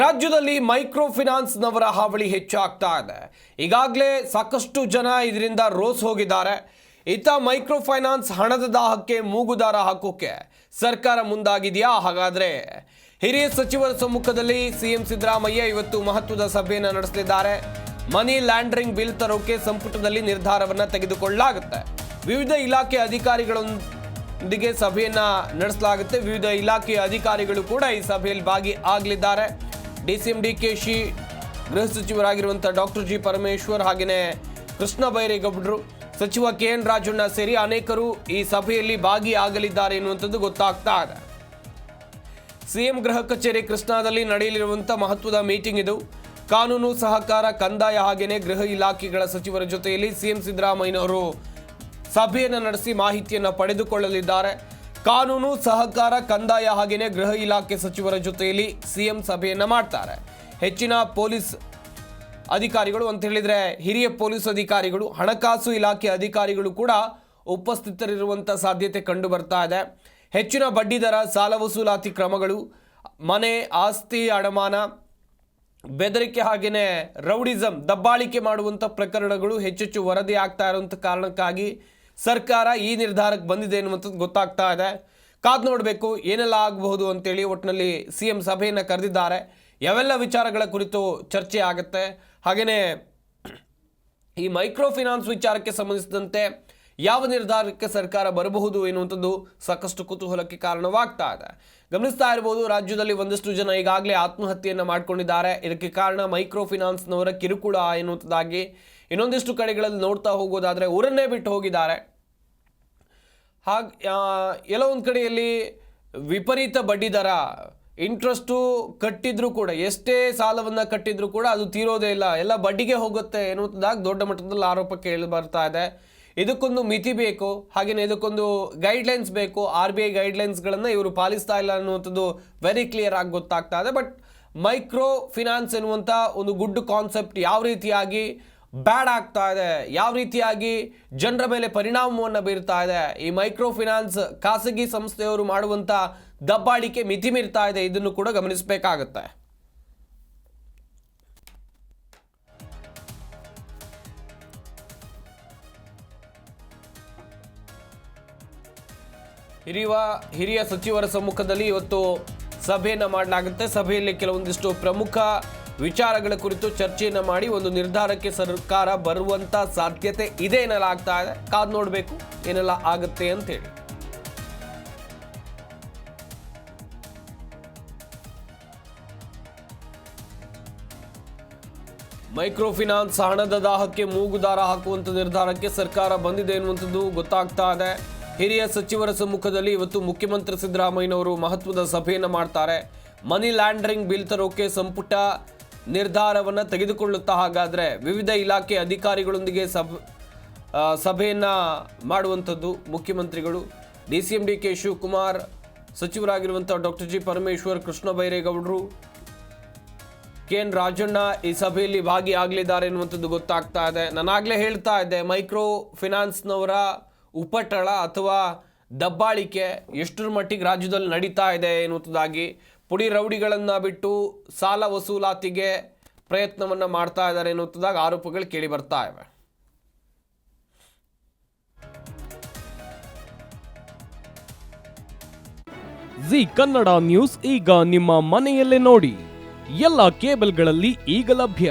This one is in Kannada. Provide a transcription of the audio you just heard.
ರಾಜ್ಯದಲ್ಲಿ ಮೈಕ್ರೋ ಫಿನಾನ್ಸ್ನವರ ಹಾವಳಿ ಹೆಚ್ಚಾಗ್ತಾ ಇದೆ. ಈಗಾಗಲೇ ಸಾಕಷ್ಟು ಜನ ಇದರಿಂದ ರೋಸ್ ಹೋಗಿದ್ದಾರೆ. ಇತ್ತ ಮೈಕ್ರೋ ಫೈನಾನ್ಸ್ ಹಣದ ದಾಹಕ್ಕೆ ಮೂಗುದಾರ ಹಾಕೋಕೆ ಸರ್ಕಾರ ಮುಂದಾಗಿದೆಯಾ? ಹಾಗಾದ್ರೆ ಹಿರಿಯ ಸಚಿವರ ಸಮ್ಮುಖದಲ್ಲಿ ಸಿಎಂ ಸಿದ್ದರಾಮಯ್ಯ ಇವತ್ತು ಮಹತ್ವದ ಸಭೆಯನ್ನು ನಡೆಸಲಿದ್ದಾರೆ. ಮನಿ ಲ್ಯಾಂಡ್ರಿಂಗ್ ಬಿಲ್ ತರೋಕೆ ಸಂಪುಟದಲ್ಲಿ ನಿರ್ಧಾರವನ್ನು ತೆಗೆದುಕೊಳ್ಳಲಾಗುತ್ತೆ. ವಿವಿಧ ಇಲಾಖೆ ಅಧಿಕಾರಿಗಳೊಂದಿಗೆ ಸಭೆಯನ್ನು ನಡೆಸಲಾಗುತ್ತೆ. ವಿವಿಧ ಇಲಾಖೆಯ ಅಧಿಕಾರಿಗಳು ಕೂಡ ಈ ಸಭೆಯಲ್ಲಿ ಭಾಗಿ ಆಗಲಿದ್ದಾರೆ. ಡಿಸಿಎಂ ಶಿ ಗೃಹ ಸಚಿವರಾಗಿರುವಂಥ ಡಾಕ್ಟರ್ ಜಿ ಪರಮೇಶ್ವರ್ ಹಾಗೆಯೇ ಕೃಷ್ಣ ಬೈರೇಗೌಡರು ಸಚಿವ ಕೆ ಎನ್ ರಾಜಣ್ಣ ಸೇರಿ ಅನೇಕರು ಈ ಸಭೆಯಲ್ಲಿ ಭಾಗಿಯಾಗಲಿದ್ದಾರೆ ಎನ್ನುವಂಥದ್ದು ಗೊತ್ತಾಗ್ತಾ ಇದೆ. ಸಿಎಂ ಗೃಹ ಕಚೇರಿ ಕೃಷ್ಣಾದಲ್ಲಿ ನಡೆಯಲಿರುವಂಥ ಮಹತ್ವದ ಮೀಟಿಂಗ್ ಇದು. ಕಾನೂನು ಸಹಕಾರ ಕಂದಾಯ ಹಾಗೆಯೇ ಗೃಹ ಇಲಾಖೆಗಳ ಸಚಿವರ ಜೊತೆಯಲ್ಲಿ ಸಿಎಂ ಸಿದ್ದರಾಮಯ್ಯನವರು ಸಭೆಯನ್ನು ನಡೆಸಿ ಮಾಹಿತಿಯನ್ನು ಪಡೆದುಕೊಳ್ಳಲಿದ್ದಾರೆ. ಕಾನೂನು ಸಹಕಾರ ಕಂದಾಯ ಹಾಗೆಯೇ ಗೃಹ ಇಲಾಖೆ ಸಚಿವರ ಜೊತೆಯಲ್ಲಿ ಸಿಎಂ ಸಭೆಯನ್ನು ಮಾಡ್ತಾರೆ. ಹೆಚ್ಚಿನ ಪೊಲೀಸ್ ಅಧಿಕಾರಿಗಳು ಅಂತ ಹೇಳಿದ್ರೆ ಹಿರಿಯ ಪೊಲೀಸ್ ಅಧಿಕಾರಿಗಳು, ಹಣಕಾಸು ಇಲಾಖೆ ಅಧಿಕಾರಿಗಳು ಕೂಡ ಉಪಸ್ಥಿತರಿರುವಂಥ ಸಾಧ್ಯತೆ ಕಂಡು ಬರ್ತಾ ಇದೆ. ಹೆಚ್ಚಿನ ಬಡ್ಡಿದರ ಸಾಲ ವಸೂಲಾತಿ ಕ್ರಮಗಳು, ಮನೆ ಆಸ್ತಿ ಅಡಮಾನ, ಬೆದರಿಕೆ ಹಾಗೆಯೇ ರೌಡಿಸಂ, ದಬ್ಬಾಳಿಕೆ ಮಾಡುವಂಥ ಪ್ರಕರಣಗಳು ಹೆಚ್ಚೆಚ್ಚು ವರದಿ ಆಗ್ತಾ ಇರುವಂಥ ಕಾರಣಕ್ಕಾಗಿ ಸರ್ಕಾರ ಈ ನಿರ್ಧಾರಕ್ಕೆ ಬಂದಿದೆ ಎನ್ನುವಂಥದ್ದು ಗೊತ್ತಾಗ್ತಾ ಇದೆ. ಕಾದು ನೋಡಬೇಕು, ಏನೆಲ್ಲ ಆಗಬಹುದು ಅಂತೇಳಿ ಒಟ್ಟಿನಲ್ಲಿ ಸಿ ಎಂ ಸಭೆಯನ್ನು ಕರೆದಿದ್ದಾರೆ. ಯಾವೆಲ್ಲ ವಿಚಾರಗಳ ಕುರಿತು ಚರ್ಚೆ ಆಗುತ್ತೆ. ಹಾಗೆಯೇ ಈ ಮೈಕ್ರೋ ಫಿನಾನ್ಸ್ ವಿಚಾರಕ್ಕೆ ಸಂಬಂಧಿಸಿದಂತೆ ಯಾವ ನಿರ್ಧಾರಕ್ಕೆ ಸರ್ಕಾರ ಬರಬಹುದು ಎನ್ನುವಂಥದ್ದು ಸಾಕಷ್ಟು ಕುತೂಹಲಕ್ಕೆ ಕಾರಣವಾಗ್ತಾ ಇದೆ. ಗಮನಿಸ್ತಾ ಇರಬಹುದು ರಾಜ್ಯದಲ್ಲಿ ಒಂದಷ್ಟು ಜನ ಈಗಾಗಲೇ ಆತ್ಮಹತ್ಯೆಯನ್ನು ಮಾಡಿಕೊಂಡಿದ್ದಾರೆ. ಇದಕ್ಕೆ ಕಾರಣ ಮೈಕ್ರೋ ಫಿನಾನ್ಸ್ನವರ ಕಿರುಕುಳ ಎನ್ನುವಂಥದ್ದಾಗಿ ಇನ್ನೊಂದಿಷ್ಟು ಕಡೆಗಳಲ್ಲಿ ನೋಡ್ತಾ ಹೋಗೋದಾದರೆ ಊರನ್ನೇ ಬಿಟ್ಟು ಹೋಗಿದ್ದಾರೆ. ಹಾಗೆ ಎಲ್ಲ ಕಡೆಯಲ್ಲಿ ವಿಪರೀತ ಬಡ್ಡಿ ದರ, ಇಂಟ್ರೆಸ್ಟು ಕಟ್ಟಿದ್ರು ಕೂಡ, ಎಷ್ಟೇ ಸಾಲವನ್ನು ಕಟ್ಟಿದ್ರು ಕೂಡ ಅದು ತೀರೋದೇ ಇಲ್ಲ. ಎಲ್ಲ ಬಡ್ಡಿಗೆ ಹೋಗುತ್ತೆ ಎನ್ನುವಂಥದ್ದಾಗಿ ದೊಡ್ಡ ಮಟ್ಟದಲ್ಲಿ ಆರೋಪ ಕೇಳಿ ಬರ್ತಾ ಇದೆ. ಇದಕ್ಕೊಂದು ಮಿತಿ ಬೇಕು ಹಾಗೆಯೇ ಇದಕ್ಕೊಂದು ಗೈಡ್ಲೈನ್ಸ್ ಬೇಕು. ಆರ್ ಬಿ ಐ ಗೈಡ್ಲೈನ್ಸ್ಗಳನ್ನು ಇವರು ಪಾಲಿಸ್ತಾ ಇಲ್ಲ ಅನ್ನುವಂಥದ್ದು ವೆರಿ ಕ್ಲಿಯರ್ ಆಗಿ ಗೊತ್ತಾಗ್ತಾ ಇದೆ. ಬಟ್ ಮೈಕ್ರೋ ಫಿನಾನ್ಸ್ ಎನ್ನುವಂಥ ಒಂದು ಗುಡ್ ಕಾನ್ಸೆಪ್ಟ್ ಯಾವ ರೀತಿಯಾಗಿ ಬ್ಯಾಡ್ ಆಗ್ತಾ ಇದೆ, ಯಾವ ರೀತಿಯಾಗಿ ಜನರ ಮೇಲೆ ಪರಿಣಾಮವನ್ನು ಬೀರ್ತಾ ಇದೆ, ಈ ಮೈಕ್ರೋ ಫಿನಾನ್ಸ್ ಖಾಸಗಿ ಸಂಸ್ಥೆಯವರು ಮಾಡುವಂಥ ದಬ್ಬಾಳಿಕೆ ಮಿತಿ ಮೀರ್ತಾ ಇದೆ, ಇದನ್ನು ಕೂಡ ಗಮನಿಸಬೇಕಾಗುತ್ತೆ. ಹಿರಿಯ ಹಿರಿಯ ಸಚಿವರ ಸಮ್ಮುಖದಲ್ಲಿ ಇವತ್ತು ಸಭೆಯನ್ನು ಮಾಡಲಾಗುತ್ತೆ. ಸಭೆಯಲ್ಲಿ ಕೆಲವೊಂದಿಷ್ಟು ಪ್ರಮುಖ ವಿಚಾರಗಳ ಕುರಿತು ಚರ್ಚೆಯನ್ನು ಮಾಡಿ ಒಂದು ನಿರ್ಧಾರಕ್ಕೆ ಸರ್ಕಾರ ಬರುವಂತ ಸಾಧ್ಯತೆ ಇದೆ ಎನ್ನಲಾಗ್ತಾ ಇದೆ. ಕಾದು ನೋಡಬೇಕು ಏನೆಲ್ಲ ಆಗುತ್ತೆ ಅಂತೇಳಿ ಮೈಕ್ರೋ ಫಿನಾನ್ಸ್ ಹಣದ ದಾಹಕ್ಕೆ ಮೂಗುದಾರ ಹಾಕುವಂತ ನಿರ್ಧಾರಕ್ಕೆ ಸರ್ಕಾರ ಬಂದಿದೆ ಎನ್ನುವಂಥದ್ದು ಗೊತ್ತಾಗ್ತಾ ಇದೆ. ಹಿರಿಯ ಸಚಿವರ ಸಮ್ಮುಖದಲ್ಲಿ ಇವತ್ತು ಮುಖ್ಯಮಂತ್ರಿ ಸಿದ್ದರಾಮಯ್ಯನವರು ಮಹತ್ವದ ಸಭೆಯನ್ನು ಮಾಡ್ತಾರೆ. ಮನಿ ಲ್ಯಾಂಡ್ರಿಂಗ್ ಬಿಲ್ ತರೋಕೆ ಸಂಪುಟ ನಿರ್ಧಾರವನ್ನು ತೆಗೆದುಕೊಳ್ಳುತ್ತಾ ಹಾಗಾದರೆ ವಿವಿಧ ಇಲಾಖೆ ಅಧಿಕಾರಿಗಳೊಂದಿಗೆ ಸಭ ಸಭೆಯನ್ನು ಮಾಡುವಂಥದ್ದು ಮುಖ್ಯಮಂತ್ರಿಗಳು. D C M D K Shivakumar, ಸಚಿವರಾಗಿರುವಂಥ doctor G Parameshwar, Krishna ಬೈರೇಗೌಡರು, ಕೆ ಎನ್ ರಾಜಣ್ಣ ಈ ಸಭೆಯಲ್ಲಿ ಭಾಗಿಯಾಗಲಿದ್ದಾರೆ ಎನ್ನುವಂಥದ್ದು ಗೊತ್ತಾಗ್ತಾ ಇದೆ. ನಾನಾಗಲೇ ಹೇಳ್ತಾ ಇದ್ದೆ, ಮೈಕ್ರೋ ಫಿನಾನ್ಸ್ನವರ ಉಪಟಳ ಅಥವಾ ದಬ್ಬಾಳಿಕೆ ಎಷ್ಟರ ಮಟ್ಟಿಗೆ ರಾಜ್ಯದಲ್ಲಿ ನಡೀತಾ ಇದೆ ಎನ್ನುವುದಾಗಿ ಪುಡಿ ರೌಡಿಗಳನ್ನು ಬಿಟ್ಟು ಸಾಲ ವಸೂಲಾತಿಗೆ ಪ್ರಯತ್ನವನ್ನು ಮಾಡ್ತಾ ಇದ್ದಾರೆ ಎನ್ನುವುದಾಗಿ ಆರೋಪಗಳು ಕೇಳಿ ಬರ್ತಾ ಇವೆ. ಜಿ ಕನ್ನಡ ನ್ಯೂಸ್ ಈಗ ನಿಮ್ಮ ಮನೆಯಲ್ಲೇ ನೋಡಿ. ಎಲ್ಲ ಕೇಬಲ್ಗಳಲ್ಲಿ ಈಗ ಲಭ್ಯ.